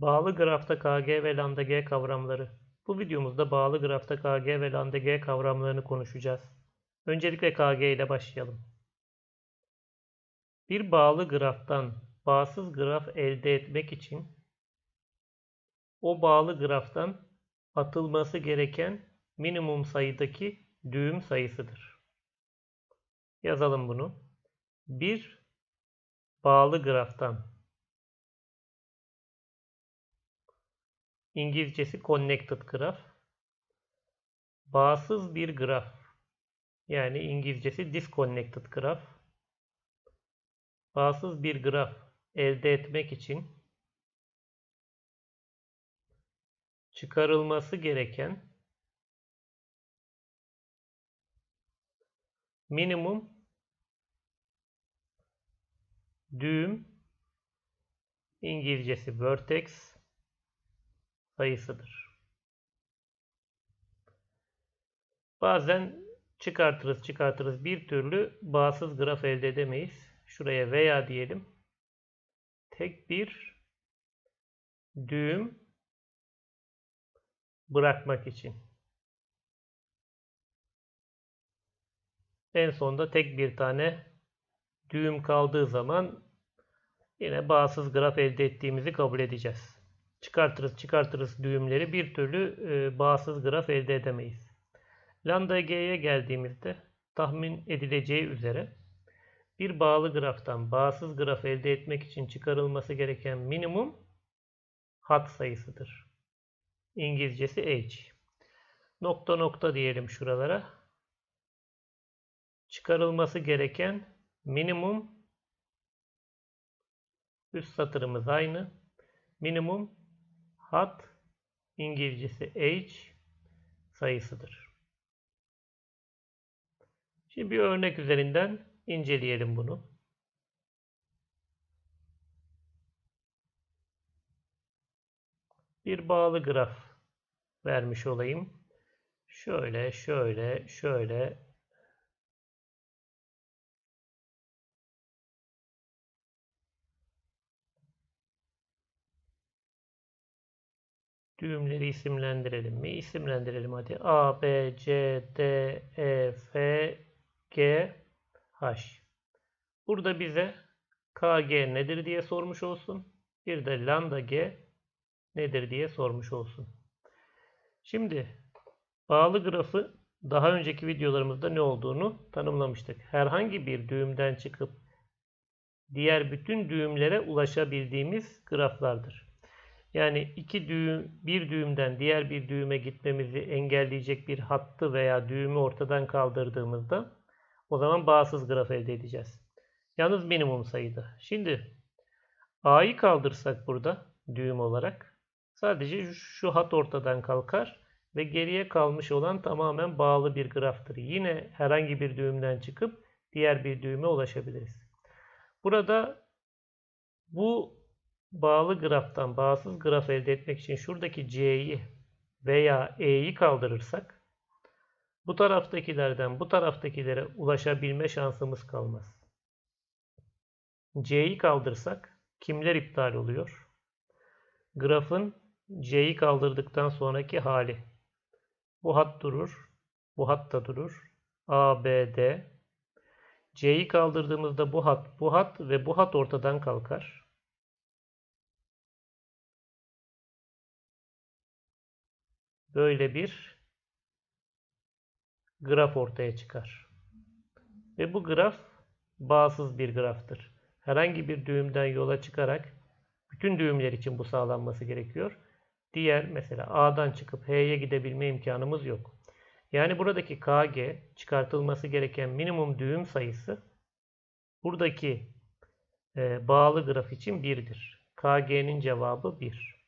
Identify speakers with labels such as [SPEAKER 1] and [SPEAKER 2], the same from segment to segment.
[SPEAKER 1] Bağlı grafta KG ve lambda G kavramları. Bu videomuzda bağlı grafta KG ve lambda G kavramlarını konuşacağız. Öncelikle KG ile başlayalım. Bir bağlı graftan bağsız graf elde etmek için o bağlı graftan atılması gereken minimum sayıdaki düğüm sayısıdır. Yazalım bunu. Bir bağlı graftan İngilizcesi connected graph. Bağsız bir graf. Yani İngilizcesi disconnected graph. Bağsız bir graf elde etmek için çıkarılması gereken minimum düğüm İngilizcesi vertex sayısıdır. Bazen çıkartırız çıkartırız bir türlü bağsız graf elde edemeyiz. Şuraya veya diyelim. Tek bir düğüm bırakmak için. En sonda tek bir tane düğüm kaldığı zaman yine bağsız graf elde ettiğimizi kabul edeceğiz çıkartırız çıkartırız düğümleri bir türlü e, bağsız graf elde edemeyiz. Lambda g'ye geldiğimizde tahmin edileceği üzere bir bağlı graftan bağsız graf elde etmek için çıkarılması gereken minimum hat sayısıdır. İngilizcesi h. Nokta nokta diyelim şuralara. Çıkarılması gereken minimum üst satırımız aynı. Minimum hat İngilizcesi h sayısıdır. Şimdi bir örnek üzerinden inceleyelim bunu. Bir bağlı graf vermiş olayım. Şöyle, şöyle, şöyle Düğümleri isimlendirelim mi? İsimlendirelim hadi. A, B, C, D, E, F, G, H. Burada bize KG nedir diye sormuş olsun. Bir de lambda G nedir diye sormuş olsun. Şimdi bağlı grafı daha önceki videolarımızda ne olduğunu tanımlamıştık. Herhangi bir düğümden çıkıp diğer bütün düğümlere ulaşabildiğimiz graflardır. Yani iki düğüm, bir düğümden diğer bir düğüme gitmemizi engelleyecek bir hattı veya düğümü ortadan kaldırdığımızda o zaman bağsız graf elde edeceğiz. Yalnız minimum sayıda. Şimdi A'yı kaldırsak burada düğüm olarak sadece şu hat ortadan kalkar ve geriye kalmış olan tamamen bağlı bir graftır. Yine herhangi bir düğümden çıkıp diğer bir düğüme ulaşabiliriz. Burada bu bağlı graftan bağsız graf elde etmek için şuradaki C'yi veya E'yi kaldırırsak bu taraftakilerden bu taraftakilere ulaşabilme şansımız kalmaz. C'yi kaldırsak kimler iptal oluyor? Grafın C'yi kaldırdıktan sonraki hali. Bu hat durur. Bu hat da durur. A, B, D. C'yi kaldırdığımızda bu hat, bu hat ve bu hat ortadan kalkar. Böyle bir graf ortaya çıkar. Ve bu graf bağsız bir graftır. Herhangi bir düğümden yola çıkarak bütün düğümler için bu sağlanması gerekiyor. Diğer mesela A'dan çıkıp H'ye gidebilme imkanımız yok. Yani buradaki KG çıkartılması gereken minimum düğüm sayısı buradaki e, bağlı graf için 1'dir. KG'nin cevabı 1.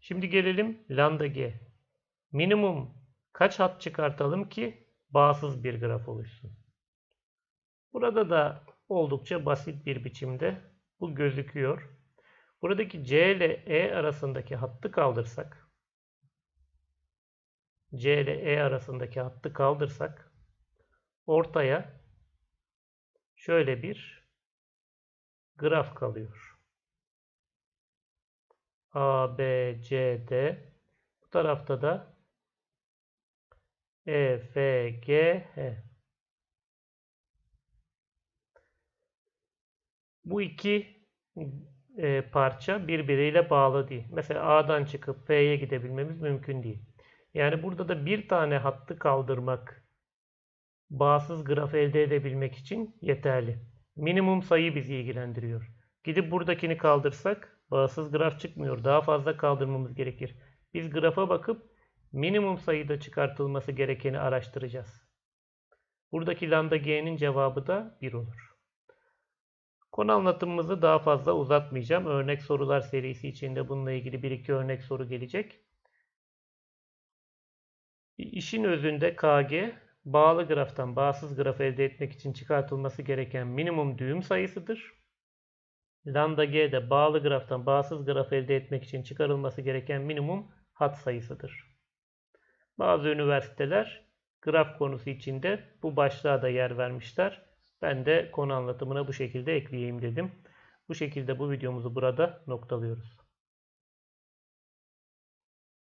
[SPEAKER 1] Şimdi gelelim lambda G minimum kaç hat çıkartalım ki bağsız bir graf oluşsun. Burada da oldukça basit bir biçimde bu gözüküyor. Buradaki C ile E arasındaki hattı kaldırsak C ile E arasındaki hattı kaldırsak ortaya şöyle bir graf kalıyor. A, B, C, D. Bu tarafta da E, F, G, H. Bu iki e, parça birbiriyle bağlı değil. Mesela A'dan çıkıp F'ye gidebilmemiz mümkün değil. Yani burada da bir tane hattı kaldırmak bağsız graf elde edebilmek için yeterli. Minimum sayı bizi ilgilendiriyor. Gidip buradakini kaldırsak bağsız graf çıkmıyor. Daha fazla kaldırmamız gerekir. Biz grafa bakıp minimum sayıda çıkartılması gerekeni araştıracağız. Buradaki lambda g'nin cevabı da 1 olur. Konu anlatımımızı daha fazla uzatmayacağım. Örnek sorular serisi içinde bununla ilgili bir iki örnek soru gelecek. İşin özünde KG bağlı graftan bağsız graf elde etmek için çıkartılması gereken minimum düğüm sayısıdır. Lambda G de bağlı graftan bağsız graf elde etmek için çıkarılması gereken minimum hat sayısıdır. Bazı üniversiteler graf konusu içinde bu başlığa da yer vermişler. Ben de konu anlatımına bu şekilde ekleyeyim dedim. Bu şekilde bu videomuzu burada noktalıyoruz.